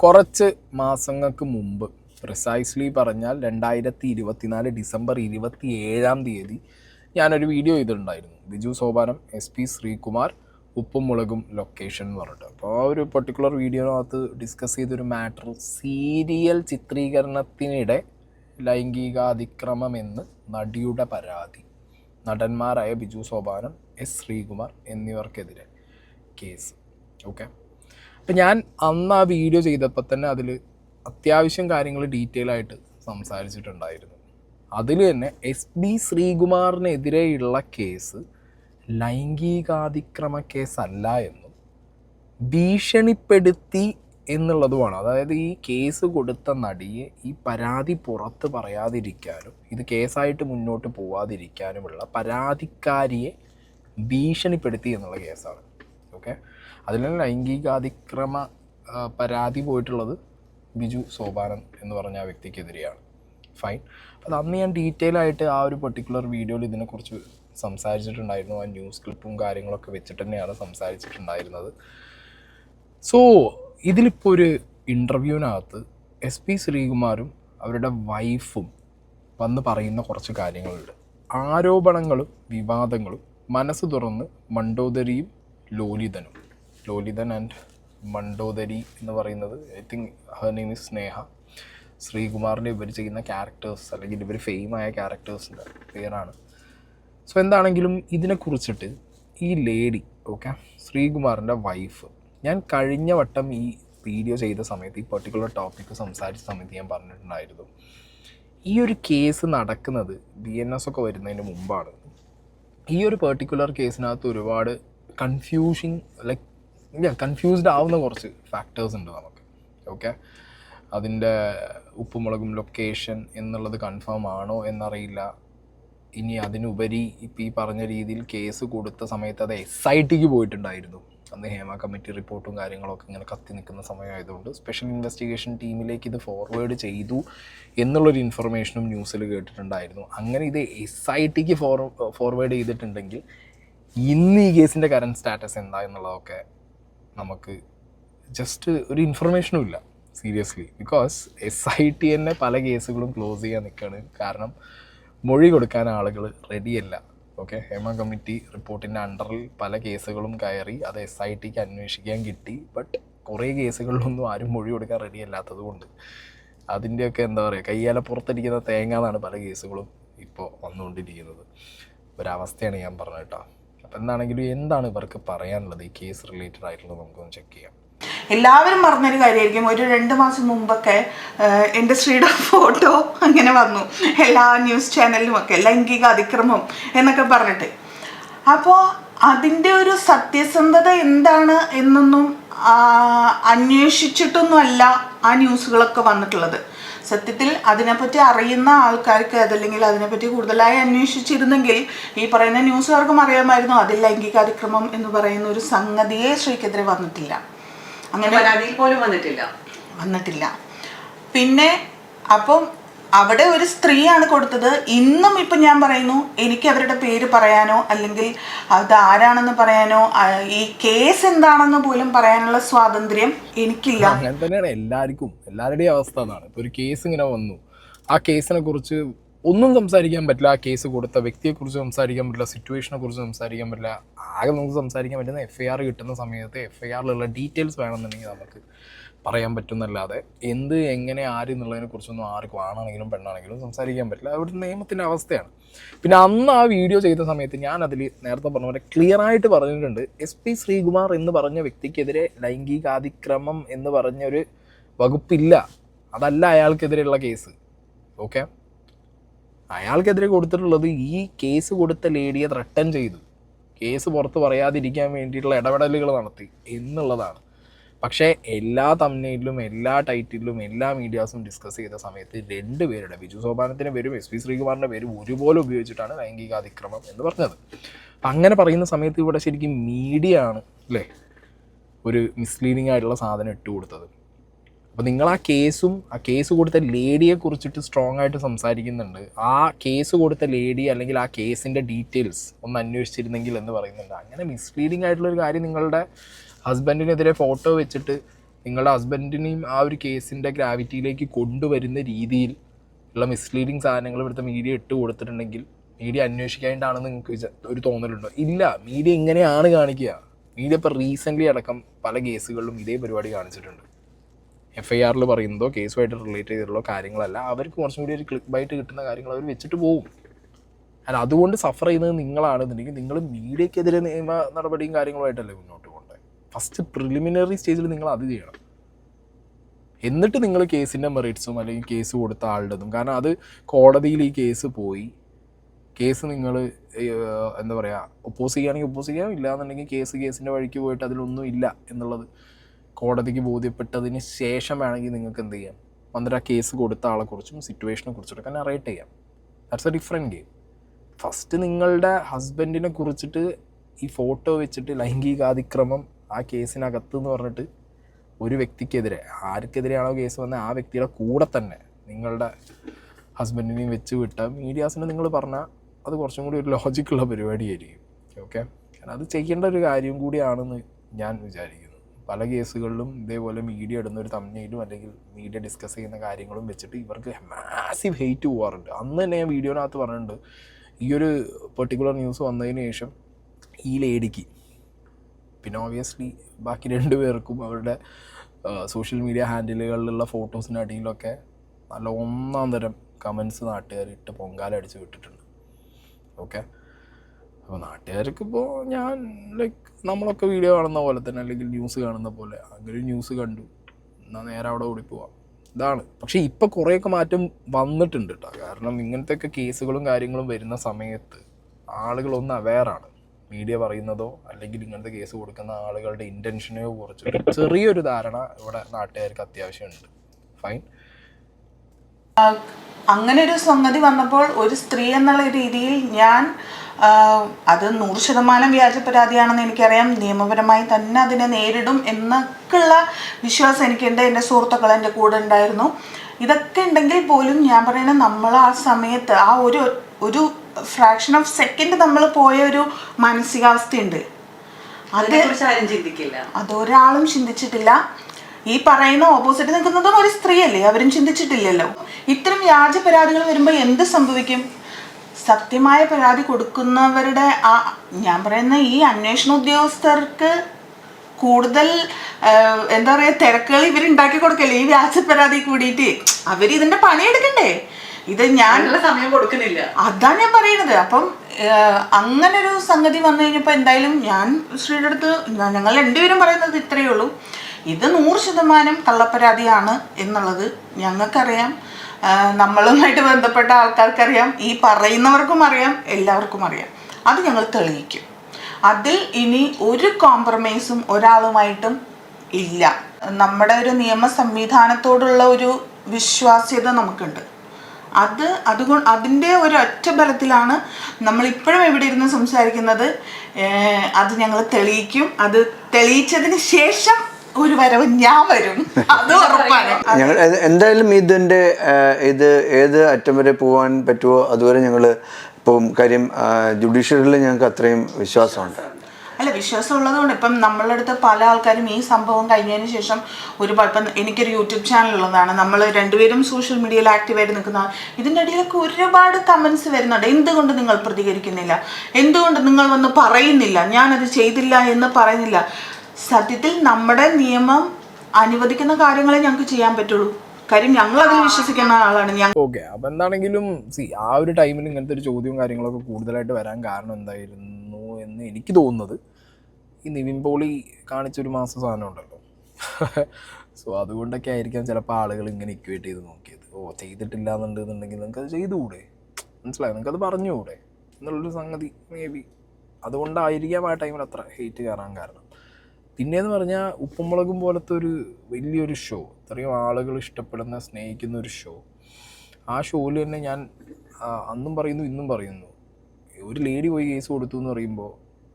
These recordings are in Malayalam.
കുറച്ച് മാസങ്ങൾക്ക് മുമ്പ് പ്രിസൈസ്ലി പറഞ്ഞാൽ രണ്ടായിരത്തി ഇരുപത്തിനാല് ഡിസംബർ ഇരുപത്തി ഏഴാം തീയതി ഞാനൊരു വീഡിയോ ചെയ്തിട്ടുണ്ടായിരുന്നു. ബിജു സോപാനം എസ് പി ശ്രീകുമാർ ഉപ്പും മുളകും ലൊക്കേഷൻ എന്ന് പറഞ്ഞിട്ട്. അപ്പോൾ ആ ഒരു പെർട്ടിക്കുലർ വീഡിയോനകത്ത് ഡിസ്കസ് ചെയ്തൊരു മാറ്റർ സീരിയൽ ചിത്രീകരണത്തിനിടെ ലൈംഗികാതിക്രമം എന്ന് നടിയുടെ പരാതി നടന്മാരായ ബിജു സോപാനം എസ് ശ്രീകുമാർ എന്നിവർക്കെതിരെ കേസ്. ഓക്കെ അപ്പം ഞാൻ അന്ന് ആ വീഡിയോ ചെയ്തപ്പോൾ തന്നെ അതിൽ അത്യാവശ്യം കാര്യങ്ങൾ ഡീറ്റെയിൽ ആയിട്ട് സംസാരിച്ചിട്ടുണ്ടായിരുന്നു. അതിൽ തന്നെ എസ് ബി ശ്രീകുമാറിനെതിരെയുള്ള കേസ് ലൈംഗികാതിക്രമ കേസല്ല എന്നും ഭീഷണിപ്പെടുത്തി എന്നുള്ളതുമാണ്. അതായത് ഈ കേസ് കൊടുത്ത നടിയെ ഈ പരാതി പുറത്ത് പറയാതിരിക്കാനും ഇത് കേസായിട്ട് മുന്നോട്ട് പോവാതിരിക്കാനുമുള്ള പരാതിക്കാരിയെ ഭീഷണിപ്പെടുത്തി എന്നുള്ള കേസാണ് ഓക്കെ അതിൽ ലൈംഗികാതിക്രമ പരാതി പോയിട്ടുള്ളത് ബിജു സോപാനൻ എന്ന് പറഞ്ഞ ആ വ്യക്തിക്കെതിരെയാണ്. ഫൈൻ അത് അന്ന് ഞാൻ ഡീറ്റെയിൽ ആയിട്ട് ആ ഒരു പെർട്ടിക്കുലർ വീഡിയോയിൽ ഇതിനെക്കുറിച്ച് സംസാരിച്ചിട്ടുണ്ടായിരുന്നു. ആ ന്യൂസ് ക്ലിപ്പും കാര്യങ്ങളൊക്കെ വെച്ചിട്ട് തന്നെയാണ് സംസാരിച്ചിട്ടുണ്ടായിരുന്നത്. സോ ഇതിലിപ്പോൾ ഒരു ഇന്റർവ്യൂവിനകത്ത് എസ് പി ശ്രീകുമാരും അവരുടെ വൈഫും വന്ന് പറയുന്ന കുറച്ച് കാര്യങ്ങളുണ്ട്. ആരോപണങ്ങളും വിവാദങ്ങളും മനസ്സ് തുറന്ന് മണ്ടോദരിയും ലോലിതനും. ലോലിതൻ ആൻഡ് മണ്ടോദരി എന്ന് പറയുന്നത് I think her name is Sneha. ശ്രീകുമാറിന്റെ ഇവർ ചെയ്യുന്ന ക്യാരക്ടേഴ്സ് അല്ലെങ്കിൽ ഇവർ ഫെയിമായ ക്യാരക്ടേഴ്സിന്റെ പേരാണ്. സോ എന്താണെങ്കിലും ഇതിനെക്കുറിച്ചിട്ട് ഈ ലേഡി ഓക്കെ ശ്രീകുമാറിന്റെ വൈഫ് ഞാൻ കഴിഞ്ഞ വട്ടം ഈ വീഡിയോ ചെയ്ത സമയത്ത് ഈ പെർട്ടിക്കുലർ ടോപ്പിക്ക് സംസാരിച്ച സമയത്ത് ഞാൻ പറഞ്ഞിട്ടുണ്ടായിരുന്നു. ഈ ഒരു കേസ് നടക്കുന്നത് ബി എൻ എസ് ഒക്കെ വരുന്നതിന് മുമ്പാണ്. ഈ ഒരു പെർട്ടിക്കുലർ കേസിനകത്ത് ഒരുപാട് കൺഫ്യൂഷിങ് ലൈക്ക് കൺഫ്യൂസ്ഡ് ആവുന്ന കുറച്ച് ഫാക്ടേഴ്സ് ഉണ്ട് നമുക്ക്. ഓക്കെ അതിന്റെ ഉപ്പുമുളകും ലൊക്കേഷൻ എന്നുള്ളത് കൺഫേം ആണോ എന്നറിയില്ല. ഇനി അതിനുപരി ഇപ്പം ഈ പറഞ്ഞ രീതിയിൽ കേസ് കൊടുത്ത സമയത്ത് അത് എസ് ഐ ടിക്ക് പോയിട്ടുണ്ടായിരുന്നു. അന്ന് ഹേമ കമ്മിറ്റി റിപ്പോർട്ടും കാര്യങ്ങളൊക്കെ ഇങ്ങനെ കത്തി നിൽക്കുന്ന സമയമായതുകൊണ്ട് സ്പെഷ്യൽ ഇൻവെസ്റ്റിഗേഷൻ ടീമിലേക്ക് ഇത് ഫോർവേഡ് ചെയ്തു എന്നുള്ളൊരു ഇൻഫർമേഷനും ന്യൂസിൽ കേട്ടിട്ടുണ്ടായിരുന്നു. അങ്ങനെ ഇത് എസ് ഐ ടിക്ക് ഫോർ ഫോർവേഡ് ചെയ്തിട്ടുണ്ടെങ്കിൽ ഇന്ന് ഈ കേസിന്റെ കറണ്ട് സ്റ്റാറ്റസ് എന്താ എന്നുള്ളതൊക്കെ നമുക്ക് ജസ്റ്റ് ഒരു ഇൻഫർമേഷനും ഇല്ല seriously because S I T തന്നെ പല കേസുകളും ക്ലോസ് ചെയ്യാൻ നിൽക്കുകയാണ് കാരണം മൊഴി കൊടുക്കാൻ ആളുകൾ റെഡിയല്ല ഓക്കെ ഹേമ കമ്മിറ്റി റിപ്പോർട്ടിന്റെ അണ്ടറിൽ പല കേസുകളും കയറി അത് എസ് ഐ ടിക്ക് അന്വേഷിക്കാൻ കിട്ടി. ബട്ട് കുറേ കേസുകളിലൊന്നും ആരും മൊഴി കൊടുക്കാൻ റെഡി അല്ലാത്തത് കൊണ്ട്. അതിന്റെയൊക്കെ എന്താ പറയുക കയ്യാല പുറത്തിരിക്കുന്ന തേങ്ങ എന്നാണ് പല കേസുകളും ഇപ്പോൾ വന്നുകൊണ്ടിരിക്കുന്നത്. ഒരവസ്ഥയാണ് ഞാൻ പറഞ്ഞത് കേട്ടോ. അപ്പം എന്താണെങ്കിലും എന്താണ് ഇവർക്ക് പറയാനുള്ളത് ഈ കേസ് റിലേറ്റഡ് ആയിട്ടുള്ളത് നമുക്കൊന്ന് ചെക്ക് ചെയ്യാം. എല്ലാവരും പറഞ്ഞൊരു കാര്യമായിരിക്കും. ഒരു രണ്ട് മാസം മുമ്പൊക്കെ ശ്രീയുടെ ഫോട്ടോ അങ്ങനെ വന്നു. എല്ലാ ന്യൂസ് ചാനലിലും ഒക്കെ ലൈംഗിക അതിക്രമം എന്നൊക്കെ പറഞ്ഞിട്ട്. അപ്പോൾ അതിന്റെ ഒരു സത്യസന്ധത എന്താണ് എന്നൊന്നും അന്വേഷിച്ചിട്ടൊന്നുമല്ല ആ ന്യൂസുകളൊക്കെ വന്നിട്ടുള്ളത്. സത്യത്തിൽ അതിനെപ്പറ്റി അറിയുന്ന ആൾക്കാർക്ക് അതല്ലെങ്കിൽ അതിനെപ്പറ്റി കൂടുതലായി അന്വേഷിച്ചിരുന്നെങ്കിൽ ഈ പറയുന്ന ന്യൂസുകാർക്കും അറിയാമായിരുന്നു. അതിൽ ലൈംഗിക അതിക്രമം എന്ന് പറയുന്ന ഒരു സംഗതിയെ ശ്രീക്കെതിരെ വന്നിട്ടില്ല. അങ്ങനെ പരാതിയിൽ പോലും വന്നിട്ടില്ല. വന്നിട്ടില്ല. പിന്നെ അപ്പം അവിടെ ഒരു സ്ത്രീയാണ് കൊടുത്തത്. ഇന്നും ഇപ്പം ഞാൻ പറയുന്നു എനിക്ക് അവരുടെ പേര് പറയാനോ അല്ലെങ്കിൽ അത് ആരാണെന്ന് പറയാനോ ഈ കേസ് എന്താണെന്ന് പോലും പറയാനുള്ള സ്വാതന്ത്ര്യം എനിക്കില്ല. അങ്ങനെ തന്നെയാണ് എല്ലാവർക്കും എല്ലാവരുടെയും അവസ്ഥ എന്നാണ് ഒരു കേസ് ഇങ്ങനെ വന്നു. ആ കേസിനെ കുറിച്ച് ഒന്നും സംസാരിക്കാൻ പറ്റില്ല. ആ കേസ് കൊടുത്ത വ്യക്തിയെക്കുറിച്ച് സംസാരിക്കാൻ പറ്റില്ല. സിറ്റുവേഷനെ കുറിച്ച് സംസാരിക്കാൻ പറ്റില്ല. ആകെ നമുക്ക് സംസാരിക്കാൻ പറ്റുന്ന എഫ് ഐ ആർ കിട്ടുന്ന സമയത്ത് എഫ് ഐ ആറിലുള്ള ഡീറ്റെയിൽസ് വേണമെന്നുണ്ടെങ്കിൽ നമുക്ക് പറയാൻ പറ്റുന്നല്ലാതെ എന്ത് എങ്ങനെ ആര് എന്നുള്ളതിനെ കുറിച്ചൊന്നും ആർക്കും ആണാണെങ്കിലും പെണ്ണാണെങ്കിലും സംസാരിക്കാൻ പറ്റില്ല. അവിടെ നിയമത്തിന്റെ അവസ്ഥയാണ്. പിന്നെ അന്ന് ആ വീഡിയോ ചെയ്ത സമയത്ത് ഞാൻ അതിൽ നേരത്തെ പറഞ്ഞ പോലെ ക്ലിയർ ആയിട്ട് പറഞ്ഞിട്ടുണ്ട്. എസ് പി ശ്രീകുമാർ എന്ന് പറഞ്ഞ വ്യക്തിക്കെതിരെ ലൈംഗികാതിക്രമം എന്ന് പറഞ്ഞൊരു വകുപ്പില്ല. അതല്ല അയാൾക്കെതിരെയുള്ള കേസ്. ഓക്കെ അയാൾക്കെതിരെ കൊടുത്തിട്ടുള്ളത് ഈ കേസ് കൊടുത്ത ലേഡിയെ ത്രട്ടൻ ചെയ്തു. കേസ് പുറത്ത് പറയാതിരിക്കാൻ വേണ്ടിയിട്ടുള്ള ഇടപെടലുകൾ നടത്തി എന്നുള്ളതാണ്. പക്ഷേ എല്ലാ തമ്മിലും എല്ലാ ടൈറ്റിലും എല്ലാ മീഡിയാസും ഡിസ്കസ് ചെയ്ത സമയത്ത് രണ്ട് പേരുടെ ബിജു സോപാനത്തിന്റെ പേരും എസ് പി ശ്രീകുമാറിന്റെ പേരും ഒരുപോലെ ഉപയോഗിച്ചിട്ടാണ് ലൈംഗിക അതിക്രമം എന്ന് പറഞ്ഞത്. അപ്പം അങ്ങനെ പറയുന്ന സമയത്ത് ഇവിടെ ശരിക്കും മീഡിയ ആണ് അല്ലേ ഒരു മിസ്ലീഡിങ് ആയിട്ടുള്ള സാധനം ഇട്ട് കൊടുത്തത്. അപ്പോൾ നിങ്ങൾ ആ കേസും ആ കേസ് കൊടുത്ത ലേഡിയെ കുറിച്ചിട്ട് സ്ട്രോങ് ആയിട്ട് സംസാരിക്കുന്നുണ്ട്. ആ കേസ് കൊടുത്ത ലേഡി അല്ലെങ്കിൽ ആ കേസിന്റെ ഡീറ്റെയിൽസ് ഒന്ന് അന്വേഷിച്ചിരുന്നെങ്കിൽ എന്ന് പറയുന്നുണ്ട്. അങ്ങനെ മിസ്ലീഡിങ് ആയിട്ടുള്ള ഒരു കാര്യം നിങ്ങളുടെ ഹസ്ബൻഡിനെതിരെ ഫോട്ടോ വെച്ചിട്ട് നിങ്ങളുടെ ഹസ്ബൻഡിനെയും ആ ഒരു കേസിന്റെ ഗ്രാവിറ്റിയിലേക്ക് കൊണ്ടുവരുന്ന രീതിയിൽ ഉള്ള മിസ്ലീഡിങ് സാധനങ്ങൾ ഇവിടുത്തെ മീഡിയ ഇട്ട് കൊടുത്തിട്ടുണ്ടെങ്കിൽ മീഡിയ അന്വേഷിക്കാനായിട്ടാണെന്ന് നിങ്ങൾക്ക് ഒരു തോന്നലുണ്ടോ? ഇല്ല. മീഡിയ ഇങ്ങനെയാണ് കാണിക്കുക. മീഡിയ ഇപ്പോൾ റീസെന്റ്ലി അടക്കം പല കേസുകളിലും ഇതേ പരിപാടി കാണിച്ചിട്ടുണ്ട്. എഫ് ഐ ആറിൽ പറയുന്നതോ കേസുമായിട്ട് റിലേറ്റ് ചെയ്തിട്ടുള്ള കാര്യങ്ങളല്ല. അവർക്ക് കുറച്ചും കൂടി ഒരു ക്ലിക്ക് ബൈറ്റ് കിട്ടുന്ന കാര്യങ്ങൾ അവർ വെച്ചിട്ട് പോകും അല്ല അതുകൊണ്ട് സഫർ ചെയ്യുന്നത് നിങ്ങളാണെന്നുണ്ടെങ്കിൽ നിങ്ങൾ മീഡിയക്കെതിരെ നിയമ നടപടിയും കാര്യങ്ങളുമായിട്ടല്ലേ മുന്നോട്ട് പോകേണ്ടത് ഫസ്റ്റ് പ്രിലിമിനറി സ്റ്റേജിൽ നിങ്ങൾ അത് ചെയ്യണം. എന്നിട്ട് നിങ്ങൾ കേസിന്റെ മെറിറ്റ്സും അല്ലെങ്കിൽ കേസ് കൊടുത്ത ആളുടേതും. കാരണം അത് കോടതിയിൽ ഈ കേസ് പോയി. കേസ് നിങ്ങൾ എന്താ പറയുക ഒപ്പോസ് ചെയ്യുകയാണെങ്കിൽ ഒപ്പോസ് ചെയ്യാം. ഇല്ലാന്നുണ്ടെങ്കിൽ കേസ് കേസിന്റെ വഴിക്ക് പോയിട്ട് അതിലൊന്നും ഇല്ല എന്നുള്ളത് കോടതിക്ക് ബോധ്യപ്പെട്ടതിന് ശേഷം വേണമെങ്കിൽ നിങ്ങൾക്ക് എന്ത് ചെയ്യാം? വന്നിട്ട് ആ കേസ് കൊടുത്ത ആളെക്കുറിച്ചും സിറ്റുവേഷനെ കുറിച്ചിട്ടൊക്കെ നറേറ്റ് ചെയ്യാം. That's a different game first നിങ്ങളുടെ ഹസ്ബൻഡിനെ കുറിച്ചിട്ട് ഈ ഫോട്ടോ വെച്ചിട്ട് ലൈംഗികാതിക്രമം ആ കേസിനകത്ത് എന്ന് പറഞ്ഞിട്ട് ഒരു വ്യക്തിക്കെതിരെ ആർക്കെതിരെയാണോ കേസ് വന്നത് ആ വ്യക്തിയുടെ കൂടെ തന്നെ നിങ്ങളുടെ ഹസ്ബൻഡിനെയും വെച്ച് വിട്ട മീഡിയാസിന് നിങ്ങൾ പറഞ്ഞാൽ അത് കുറച്ചും കൂടി ഒരു ലോജിക്കുള്ള പരിപാടിയായിരിക്കും. ഓക്കെ കാരണം അത് ചെയ്യേണ്ട ഒരു കാര്യം കൂടിയാണെന്ന് ഞാൻ വിചാരിക്കുന്നു. പല കേസുകളിലും ഇതേപോലെ മീഡിയ ഇടുന്ന ഒരു തമ്മിലും അല്ലെങ്കിൽ മീഡിയ ഡിസ്കസ് ചെയ്യുന്ന കാര്യങ്ങളും വെച്ചിട്ട് ഇവർക്ക് മാസീവ് ഹെയ്റ്റ് പോകാറുണ്ട് അന്ന് തന്നെ ഞാൻ വീഡിയോനകത്ത് പറഞ്ഞിട്ടുണ്ട്. ഈ ഒരു പെർട്ടിക്കുലർ ന്യൂസ് വന്നതിന് ശേഷം ഈ ലേഡിക്ക് പിന്നെ ഓബിയസ്ലി ബാക്കി രണ്ട് പേർക്കും അവരുടെ സോഷ്യൽ മീഡിയ ഹാൻഡിലുകളിലുള്ള ഫോട്ടോസിന്റെ അടിയിലൊക്കെ നല്ല ഒന്നാം തരം കമൻസ് നാട്ടുകാർ ഇട്ട് പൊങ്കാല അടിച്ച് വിട്ടിട്ടുണ്ട്. ഓക്കെ അപ്പോൾ നാട്ടുകാർക്ക് ഇപ്പോൾ ഞാൻ ലൈക്ക് നമ്മളൊക്കെ വീഡിയോ കാണുന്ന പോലെ തന്നെ അല്ലെങ്കിൽ ന്യൂസ് കാണുന്ന പോലെ അങ്ങനെ ന്യൂസ് കണ്ടു. എന്നാൽ നേരെ അവിടെ ഓടിപ്പോവാം. പോവാം ഇതാണ്. പക്ഷേ ഇപ്പോൾ കുറേയൊക്കെ മാറ്റം വന്നിട്ടുണ്ട് കേട്ടോ കാരണം ഇങ്ങനത്തെയൊക്കെ കേസുകളും കാര്യങ്ങളും വരുന്ന സമയത്ത് ആളുകളൊന്ന് അവെയറാണ് മീഡിയ പറയുന്നതോ അല്ലെങ്കിൽ ഇങ്ങനത്തെ കേസ് കൊടുക്കുന്ന ആളുകളുടെ ഇന്റൻഷനെയോ കുറിച്ച് ചെറിയൊരു ധാരണ ഇവിടെ നാട്ടുകാർക്ക് അത്യാവശ്യമുണ്ട്. ഫൈൻ അങ്ങനെ ഒരു സംഗതി വന്നപ്പോൾ ഒരു സ്ത്രീ എന്നുള്ള രീതിയിൽ ഞാൻ അത് നൂറ് ശതമാനം വ്യാജ പരാതിയാണെന്ന് എനിക്കറിയാം. നിയമപരമായി തന്നെ അതിനെ നേരിടും എന്നൊക്കെയുള്ള വിശ്വാസം എനിക്കുണ്ട് എന്റെ സുഹൃത്തുക്കൾ എന്റെ കൂടെ ഉണ്ടായിരുന്നു. ഇതൊക്കെ ഉണ്ടെങ്കിൽ പോലും ഞാൻ പറയുന്നത് നമ്മൾ ആ സമയത്ത് ആ ഒരു ഒരു ഫ്രാക്ഷൻ ഓഫ് സെക്കൻഡ് നമ്മൾ പോയ ഒരു മാനസികാവസ്ഥയുണ്ട്. അത് അതൊരാളും ചിന്തിച്ചിട്ടില്ല. ഈ പറയുന്ന ഓപ്പോസിറ്റ് നിൽക്കുന്നതും ഒരു സ്ത്രീയല്ലേ? അവരും ചിന്തിച്ചിട്ടില്ലല്ലോ. ഇത്തരം വ്യാജ പരാതികൾ വരുമ്പോൾ എന്ത് സംഭവിക്കും? സത്യമായ പരാതി കൊടുക്കുന്നവരുടെ ആ ഞാൻ പറയുന്ന ഈ അന്വേഷണ ഉദ്യോഗസ്ഥർക്ക് കൂടുതൽ എന്താ പറയുക തിരക്കുകൾ ഇവരുണ്ടാക്കി കൊടുക്കല്ലേ ഈ വ്യാജ പരാതി കൂടിയിട്ട്? അവർ ഇതിന്റെ പണിയെടുക്കണ്ടേ? ഇത് ഞാൻ സമയം കൊടുക്കുന്നില്ല. അതാണ് ഞാൻ പറയണത്. അപ്പം അങ്ങനെ ഒരു സംഗതി വന്നു കഴിഞ്ഞപ്പോൾ എന്തായാലും ഞാൻ ശ്രീയുടെ അടുത്ത് ഞങ്ങൾ രണ്ടുപേരും പറയുന്നത് ഇത്രയേ ഉള്ളൂ. ഇത് നൂറ് ശതമാനം കള്ളപ്പരാതിയാണ് എന്നുള്ളത് ഞങ്ങൾക്കറിയാം. നമ്മളുമായിട്ട് ബന്ധപ്പെട്ട ആൾക്കാർക്കറിയാം. ഈ പറയുന്നവർക്കും അറിയാം എല്ലാവർക്കും അറിയാം. അത് ഞങ്ങൾ തെളിയിക്കും. അതിൽ ഇനി ഒരു കോംപ്രമൈസും ഒരാളുമായിട്ടും ഇല്ല. നമ്മുടെ ഒരു നിയമ സംവിധാനത്തോടുള്ള ഒരു വിശ്വാസ്യത നമുക്കുണ്ട്. അത് അതുകൊണ്ട് അതിന്റെ ഒരു ഒറ്റ ബലത്തിലാണ് നമ്മളിപ്പോഴും ഇവിടെ ഇരുന്ന് സംസാരിക്കുന്നത്. അത് ഞങ്ങൾ തെളിയിക്കും. അത് തെളിയിച്ചതിന് ശേഷം ഒരു വരവ് ഞാൻ വരും. അത് ഉറപ്പാണ്. ഞങ്ങൾ എന്തായാലും ഇതിന്റെ ഇത് ഏത് അറ്റം വരെ പോകാൻ പറ്റുമോ അതുവരെ ഞങ്ങൾ ഇപ്പം കാര്യം ജുഡീഷ്യറിയിൽ ഞങ്ങൾക്ക് അത്രയും വിശ്വാസമുണ്ട്. അല്ല വിശ്വാസം ഉള്ളതുകൊണ്ട് ഇപ്പം നമ്മളുടെ അടുത്ത് പല ആൾക്കാരും ഈ സംഭവം കഴിഞ്ഞതിന് ശേഷം ഒരു ഇപ്പം എനിക്കൊരു യൂട്യൂബ് ചാനൽ ഉള്ളതാണ് നമ്മൾ രണ്ടുപേരും സോഷ്യൽ മീഡിയയിൽ ആക്റ്റീവായിട്ട് നിൽക്കുന്ന ഇതിന്റെ ഇടയിലൊക്കെ ഒരുപാട് കമൻസ് വരുന്നുണ്ട്. എന്തുകൊണ്ട് നിങ്ങൾ പ്രതികരിക്കുന്നില്ല? എന്തുകൊണ്ട് നിങ്ങൾ വന്ന് പറയുന്നില്ല? ഞാനത് ചെയ്തില്ല എന്ന് പറയുന്നില്ല. സത്യത്തിൽ നമ്മുടെ നിയമം അനുവദിക്കുന്ന കാര്യങ്ങളെ ഞങ്ങൾക്ക് ചെയ്യാൻ പറ്റുള്ളൂ. ഞങ്ങൾ വിശ്വസിക്കുന്ന ആളാണ് ഓക്കെ അപ്പൊ എന്താണെങ്കിലും ആ ഒരു ടൈമിൽ ഇങ്ങനത്തെ ഒരു ചോദ്യവും കാര്യങ്ങളൊക്കെ കൂടുതലായിട്ട് വരാൻ കാരണം എന്തായിരുന്നു? എന്ന് എനിക്ക് തോന്നുന്നത് ഈ നിവിൻ പോളി കാണിച്ചൊരു മാസം സാധനം ഉണ്ടല്ലോ. സോ അതുകൊണ്ടൊക്കെ ആയിരിക്കാം ചിലപ്പോൾ ആളുകൾ ഇങ്ങനെ ഇക്വേറ്റ് ചെയ്ത് നോക്കിയത്. ഓ ചെയ്തിട്ടില്ല എന്നുണ്ടെന്നുണ്ടെങ്കിൽ അത് ചെയ്തുകൂടെ? മനസ്സിലായി? നിങ്ങൾക്ക് അത് പറഞ്ഞുകൂടെ? എന്നുള്ളൊരു സംഗതി മേ ബി അതുകൊണ്ടായിരിക്കാം ആ ടൈമിൽ അത്ര ഹെയ്റ്റ് കയറാൻ കാരണം. പിന്നെയെന്ന് പറഞ്ഞാൽ ഉപ്പുമുളകും പോലത്തെ ഒരു വലിയൊരു ഷോ ഇത്രയും ആളുകൾ ഇഷ്ടപ്പെടുന്ന സ്നേഹിക്കുന്ന ഒരു ഷോ ആ ഷോയിൽ തന്നെ ഞാൻ അന്നും പറയുന്നു ഇന്നും പറയുന്നു. ഒരു ലേഡി പോയി കേസ് കൊടുത്തു എന്ന് പറയുമ്പോൾ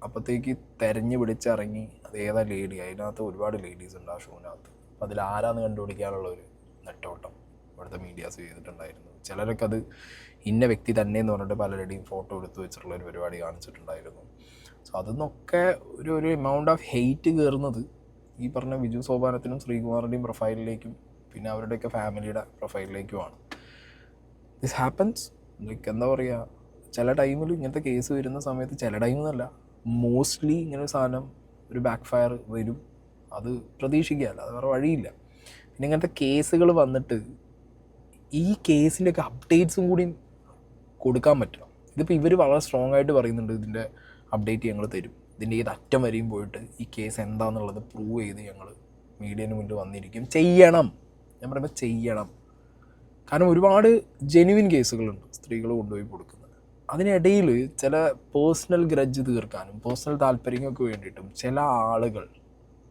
അപ്പോഴത്തേക്ക് തെരഞ്ഞു പിടിച്ചിറങ്ങി. അത് ഏതാ ലേഡി അതിനകത്ത് ഒരുപാട് ലേഡീസ് ഉണ്ട് ആ ഷോനകത്ത് അപ്പോൾ അതിൽ ആരാന്ന് കണ്ടുപിടിക്കാനുള്ള ഒരു നെട്ടോട്ടം ഇവിടുത്തെ മീഡിയാസ് ചെയ്തിട്ടുണ്ടായിരുന്നു. ചിലരൊക്കെ അത് ഇന്ന വ്യക്തി തന്നെ എന്ന് പറഞ്ഞിട്ട് പലരുടെയും ഫോട്ടോ എടുത്തു വെച്ചിട്ടുള്ള ഒരു പരിപാടി കാണിച്ചിട്ടുണ്ടായിരുന്നു. സോ അതെന്നൊക്കെ ഒരു ഒരു എമൗണ്ട് ഓഫ് ഹെയ്റ്റ് കയറുന്നത് ഈ പറഞ്ഞ ബിജു സോപാനത്തിനും ശ്രീകുമാറിന്റെയും പ്രൊഫൈലിലേക്കും പിന്നെ അവരുടെയൊക്കെ ഫാമിലിയുടെ പ്രൊഫൈലിലേക്കുമാണ് ദിസ് ഹാപ്പൻസ് ലൈക്ക് എന്താ പറയുക ചില ടൈമിൽ ഇങ്ങനത്തെ കേസ് വരുന്ന സമയത്ത് ചില ടൈമെന്നല്ല മോസ്റ്റ്ലി ഇങ്ങനെ ഒരു സാധനം ഒരു ബാക്ക് ഫയർ വരും. അത് പ്രതീക്ഷിക്കുകയല്ല അത് വേറെ വഴിയില്ല. പിന്നെ ഇങ്ങനത്തെ കേസുകൾ വന്നിട്ട് ഈ കേസിന്റെയൊക്കെ അപ്ഡേറ്റ്സും കൂടി കൊടുക്കാൻ പറ്റണം. ഇതിപ്പോൾ ഇവർ വളരെ സ്ട്രോങ് ആയിട്ട് പറയുന്നുണ്ട് ഇതിന്റെ അപ്ഡേറ്റ് ഞങ്ങൾ തരും. ഇതിന്റെ ഏത് അറ്റം വരെയും പോയിട്ട് ഈ കേസ് എന്താണെന്നുള്ളത് പ്രൂവ് ചെയ്ത് ഞങ്ങൾ മീഡിയന് മുന്നിൽ വന്നിരിക്കും. ചെയ്യണം. ഞാൻ പറയുമ്പോൾ ചെയ്യണം. കാരണം ഒരുപാട് ജെനുവിൻ കേസുകളുണ്ട് സ്ത്രീകൾ കൊണ്ടുപോയി കൊടുക്കുന്നത്. അതിനിടയിൽ ചില പേഴ്സണൽ ഗ്രജ് തീർക്കാനും പേഴ്സണൽ താല്പര്യങ്ങൾക്ക് വേണ്ടിയിട്ടും ചില ആളുകൾ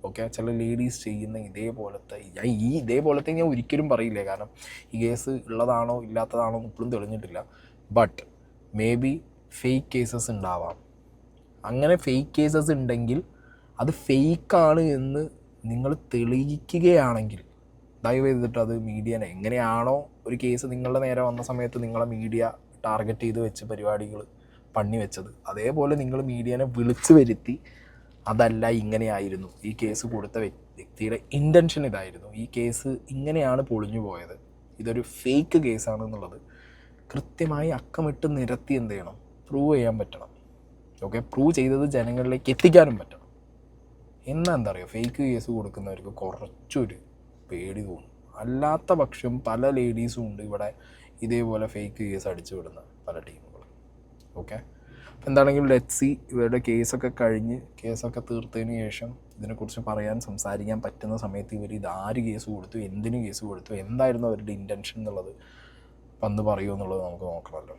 ഓക്കെ ചില ലേഡീസ് ചെയ്യുന്ന ഇതേപോലത്തെ ഞാൻ ഈ ഇതേപോലത്തെ ഞാൻ ഒരിക്കലും പറയില്ല. കാരണം ഈ കേസ് ഉള്ളതാണോ ഇല്ലാത്തതാണോ ഇപ്പോഴും തെളിഞ്ഞിട്ടില്ല. But may be fake cases ഉണ്ടാവാം. അങ്ങനെ ഫേക്ക് കേസസ് ഉണ്ടെങ്കിൽ അത് ഫേക്കാണ് എന്ന് നിങ്ങൾ തെളിയിക്കുകയാണെങ്കിൽ ദയവ് ചെയ്തിട്ട് അത് മീഡിയനെ എങ്ങനെയാണോ ഒരു കേസ് നിങ്ങളുടെ നേരെ വന്ന സമയത്ത് നിങ്ങളെ മീഡിയ ടാർഗറ്റ് ചെയ്ത് വെച്ച് പരിപാടികൾ പണി വെച്ചത്. അതേപോലെ നിങ്ങൾ മീഡിയനെ വിളിച്ചു വരുത്തി അതല്ല ഇങ്ങനെയായിരുന്നു. ഈ കേസ് കൊടുത്ത വ്യക്തിയുടെ ഇന്റൻഷൻ ഇതായിരുന്നു. ഈ കേസ് ഇങ്ങനെയാണ് പൊളിഞ്ഞു പോയത്. ഇതൊരു ഫേക്ക് കേസാണ് എന്നുള്ളത് കൃത്യമായി അക്കമിട്ട് നിരത്തി എന്ത് ചെയ്യണം? പ്രൂവ് ചെയ്യാൻ പറ്റണം. ഓക്കെ പ്രൂവ് ചെയ്തത് ജനങ്ങളിലേക്ക് എത്തിക്കാനും പറ്റണം. എന്നാ എന്താ പറയുക ഫേക്ക് കേസ് കൊടുക്കുന്നവർക്ക് കുറച്ചൊരു പേടി തോന്നും. അല്ലാത്ത പക്ഷം പല ലേഡീസും ഉണ്ട് ഇവിടെ ഇതേപോലെ ഫേക്ക് കേസ് അടിച്ചു വിടുന്ന പല ടീമുകൾ ഓക്കെ എന്താണെങ്കിലും ലെറ്റ് സി ഇവരുടെ കേസൊക്കെ കഴിഞ്ഞ് കേസൊക്കെ തീർത്തതിന് ശേഷം ഇതിനെക്കുറിച്ച് പറയാൻ സംസാരിക്കാൻ പറ്റുന്ന സമയത്ത് ഇവർ ഇത് ആര് കേസ് കൊടുത്തു എന്തിന് കേസ് കൊടുത്തു എന്തായിരുന്നു അവരുടെ ഇന്റൻഷൻ എന്നുള്ളത് വന്ന് പറയുമോ എന്നുള്ളത് നമുക്ക് നോക്കണമല്ലോ.